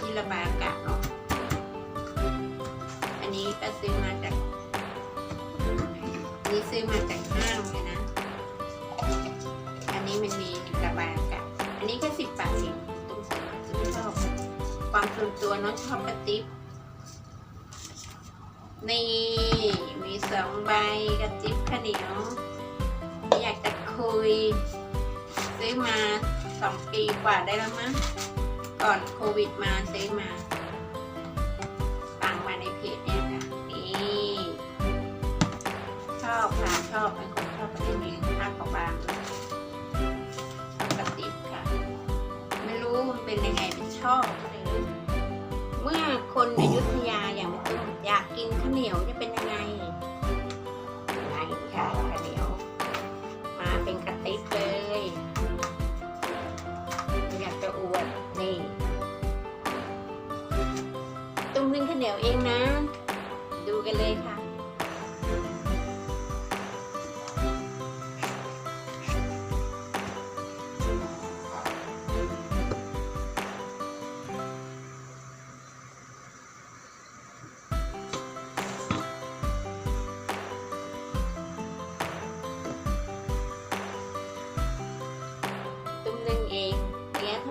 ที่ระบายอากาศเนาะ อันนี้ก็ซื้อมาจากนนี้ซื้อมาจากห้างเลยนะ อันนี้มันมีระบายอากาศ อันนี้แค่สิบบาทเองตุ้มซื้อมาตุ้มชอบความส่วนตัวน้องชอบกระติบนี่ มีสองใบกระติบข้าวเหนียว อยากจะคุย ซื้อมาสองปีกว่าได้แล้วมั้ง ก่อนโควิดมาเซื้อมา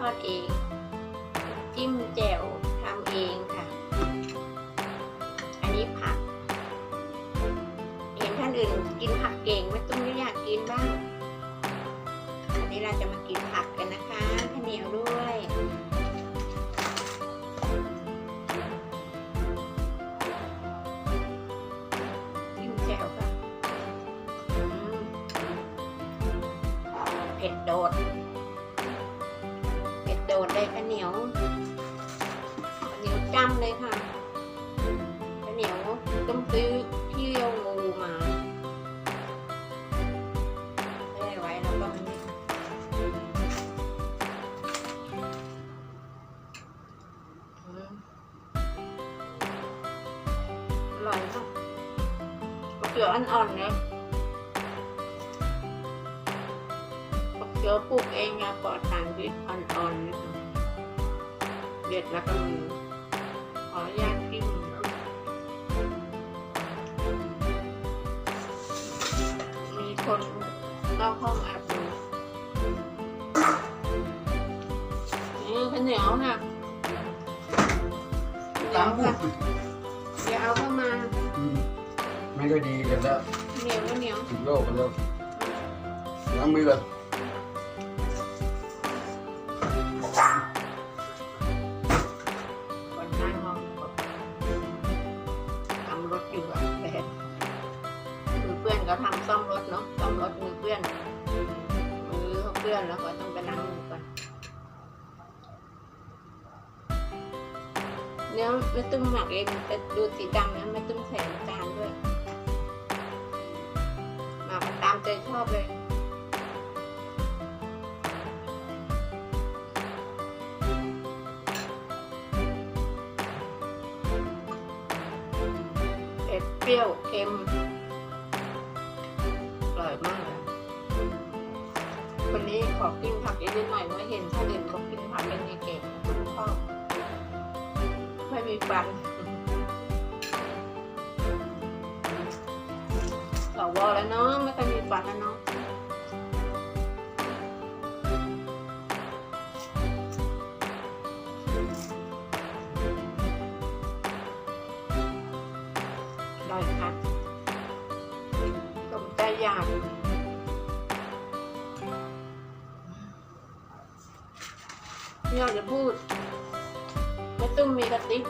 อดเอง จิ้มแจ่วทำเองค่ะ อันนี้ผัก เห็นท่านอื่นกินผักเก่งไม่ตุ้มก็อยากกินบ้าง อันนี้เราจะมากินผักกันนะคะข้าวเหนียวด้วยจิ้มแจ่วค่ะเผ็ดโดด เหนียวเหนียวจ้ำเลยค่ะข้าเหนียวต้องซื้อที่เรียวงูมาไม่ได้ไว้แล้วก็มันอร่อยมากมะเขืออ่อนๆเลยมะเขือปลูกเองนะปลอดสารพิษอ่อนๆนะคะ เด็ดแล้วก็มีขออนุญาตกินมีคนนอกห้องอาบดูนี่ข้าวเหนียวค่ะข้าวเหนียวค่ะเดี๋ยวเอาเข้ามาไม่ได้ดีกันแล้วเหนียวก็เหนียว ถึงโลกกันแล้วล้างมือก่อ ก็ทำซ่อมรถเนาะซ่อมรถมือเพื่อนมือเขาเพื่อนแล้วก็ต้องไปล้างมือก่อนเนื้อไม่ตุ้มหมักเองแต่ดูสีดำนะไม่ตุ้มใส่น้ำตาลด้วยหมักตามใจชอบเลยเปรี้ยวเค็ม วันนี้ขอกินผักนิดหน่อยเมื่อเห็นท่านอื่นเขากินผักเป็นเก่งๆคุณพ่อไม่มีฟันสวแล้วเนาะไม่เคอยมีฟันแล้วเนาะอร่อยค่ะสมใจอยาก ไม่อยาจะพูดไม่ตุ้มมีกระติบ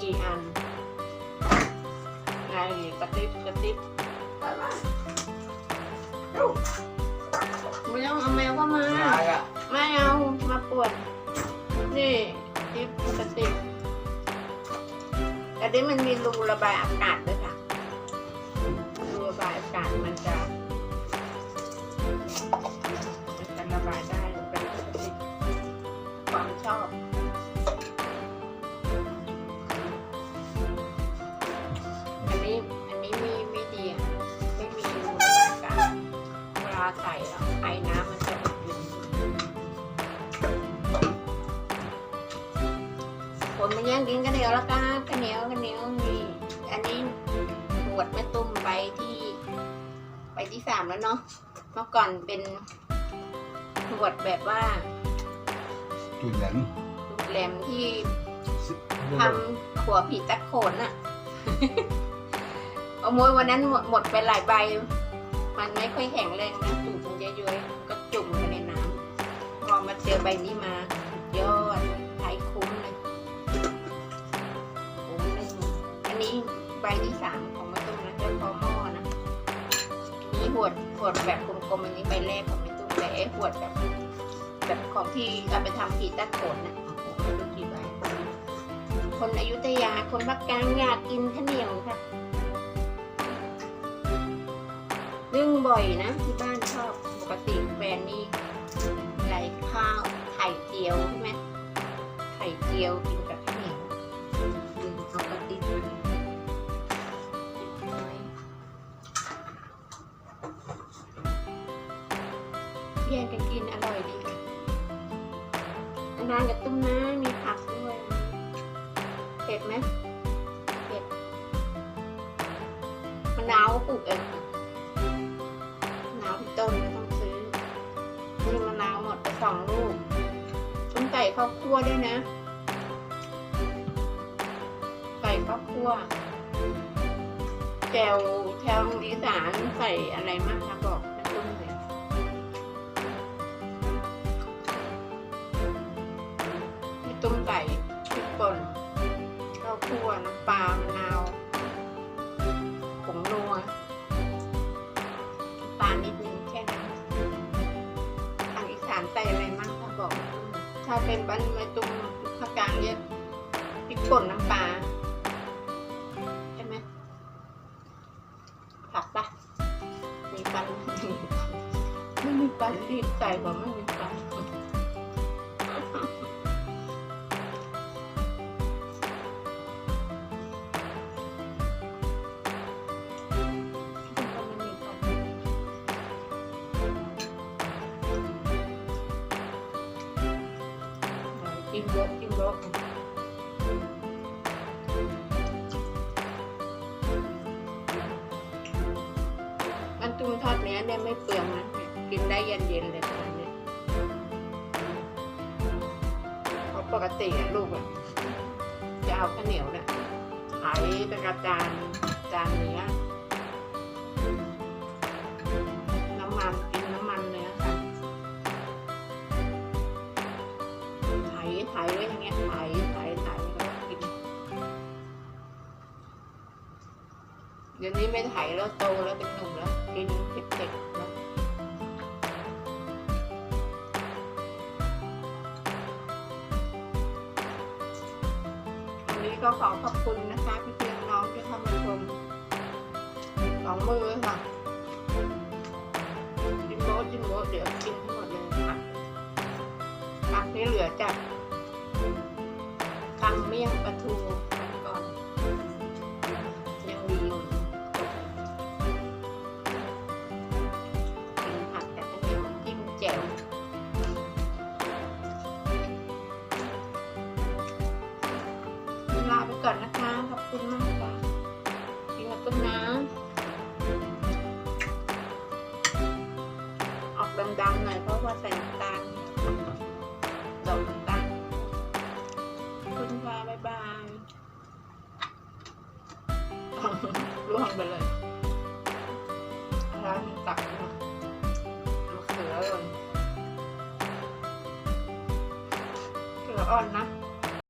กี่อันไงกระติบกระติบไม่ต้องเอาแมวเข้ามา ไม่เอามาปวดนี่ทิปกระติบอันนี้มันมีรูระบายอากาศด้วยค่ะรูระบายอากาศมันจะาใส่อะไอ้น้ำมันจะอุดอยู่ผมมาแย่งกินกันเหนียวแล้วกันกันเหนียวกันเหนียวนี่อันนี้หวดแม่ตุ้มไปที่ ไปที่สามแล้วเนาะเมื่อก่อนเป็นหวดแบบว่าจุดแหลมลูกแหลมที่ทำหัวผีตะโขนอะเอามวยวันนั้นหมดหมดไปหลายใบ มันไม่ค่อยแข็งแรงนะตูดมันเยอะๆก็จุ่มไปในน้ำพอมาเจอใบนี้มายอดใช้คุ้มเลยคุ้มเลยอันนี้ใบที่สามของมาตุ้มนะเจ้าพอหม้อนะอันนี้หวดหวดแบบกลมๆอันนี้ใบแรกของมาตุ้มแต่ไอ้หวดแบบแบบของที่เอาไปทำผีตะโขนนะโอ้โหไม่รู้กี่ใบคนอยุธยาคนภาคกลางอยากกินข้าวเหนียวค่ะ นึ่งบ่อยนะที่บ้านชอบปกติแฟนนี่ไรข้าวไข่เจียวใช่ไหมไข่เจียวกินกับข้าวเหนียวอืมเอากระติบมาน้อยแย่งกันกินอร่อยดีค่ะนานกับตุ้มนะมีผักด้วยเผ็ดไหมเผ็ดมะนาวปลูกเอง องลูกต้มไก่ข้าวคั่วด้วยนะ ไก่ข้าวคั่วแจวแถวอีสานใส่อะไรมากคะบอกแม่ตุ้มเลยมีต้มไก่พริกป่นข้าวคั่วน้ำปลามะนาว เป็นบ้านไม้ตุ้มภาคกลางเยอะพริกป่นน้ำปลาใช่ไหมผักปะมีปันไม่มีปันรีบใส่บอกไม่มี เยอะกินเยอะมันตุ้มทอดเนี้ยเนี่ยไม่เปลืองนะกินได้เย็นๆเลยตอนเนี้ยเพราะปกติอะลูกอะจะเอาข้าวเหนียวเนี่ยขายเป็นกระจานจานเนื้อ เดี๋ยวนี้ไม่ไถแล้วโตแล้วเป็นหนุ่มแล้วกินเผ็ดๆแล้ววันนี้ก็ขอขอบคุณนะคะพี่เพียงน้องที่เข้ามาชมสองมือค่ะจิมโบะจิมโบะเดี๋ยวกินทั้งหมดเลยผักผักที่เหลือจากตำเมี่ยงปลาทู ดอกน้ำตาลขอบคุณค่ะบ๊ายบายร่วงไปเลยร้านตักมามะเขือเลยเขืออ่อนนะ